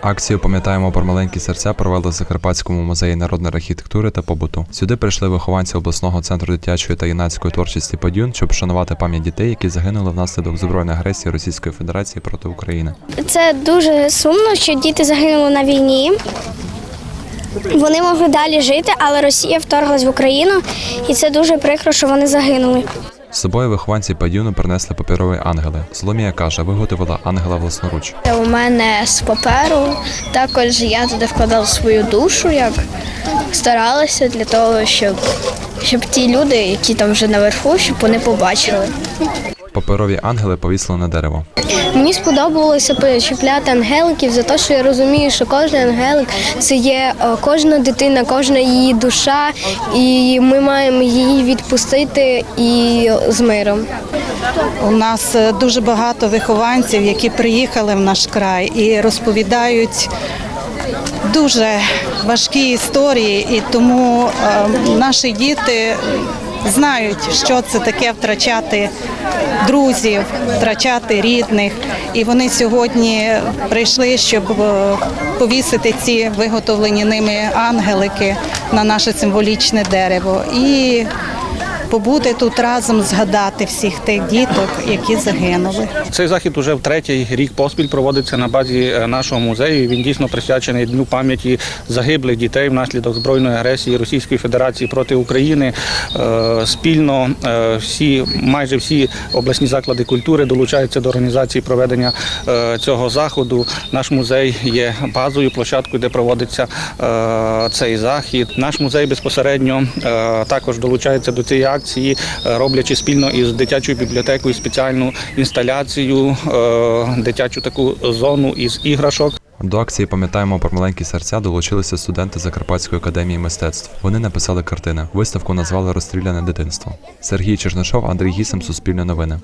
Акцію пам'ятаємо про маленькі серця провели в Закарпатському музеї народної архітектури та побуту. Сюди прийшли вихованці обласного центру дитячої та юнацької творчості Подюн, щоб вшанувати пам'ять дітей, які загинули внаслідок збройної агресії Російської Федерації проти України. Це дуже сумно, що діти загинули на війні. Вони могли далі жити, але Росія вторглась в Україну, і це дуже прикро, що вони загинули. З собою вихованці Паюну принесли паперові ангели. Соломія каже, виготовила ангела власноруч. У мене з паперу. Також я туди вкладала свою душу, як старалася для того, щоб, щоб ті люди, які там вже наверху, щоб вони побачили. Паперові ангели повісили на дерево. Мені сподобалося почіпляти ангеликів за те, що я розумію, що кожен ангелик це є е, кожна дитина, кожна її душа, і ми маємо її відпустити і з миром. У нас е, дуже багато вихованців, які приїхали в наш край і розповідають дуже важкі історії, і тому е, наші діти знають, що це таке втрачати друзів, втрачати рідних. І вони сьогодні прийшли, щоб е, повісити ці виготовлені ними ангелики на наше символічне дерево. І побути тут разом, згадати всіх тих діток, які загинули. Цей захід уже в третій рік поспіль проводиться на базі е, нашого музею. Він дійсно присвячений дню пам'яті загиблих дітей внаслідок збройної агресії Російської Федерації проти України. Е, Спільно е, всі, майже всі обласні заклади культури долучаються до організації проведення цього заходу. Наш музей є базою, площадкою, де проводиться цей захід. Наш музей безпосередньо також долучається до цієї е, роблячи спільно із дитячою бібліотекою спеціальну інсталяцію, е, дитячу таку зону із іграшок. До акції пам'ятаємо про маленькі серця долучилися студенти Закарпатської академії мистецтв. Вони написали картини. Виставку назвали Розстріляне дитинство. Сергій Чернишов, Андрій Гісем, Суспільне новини.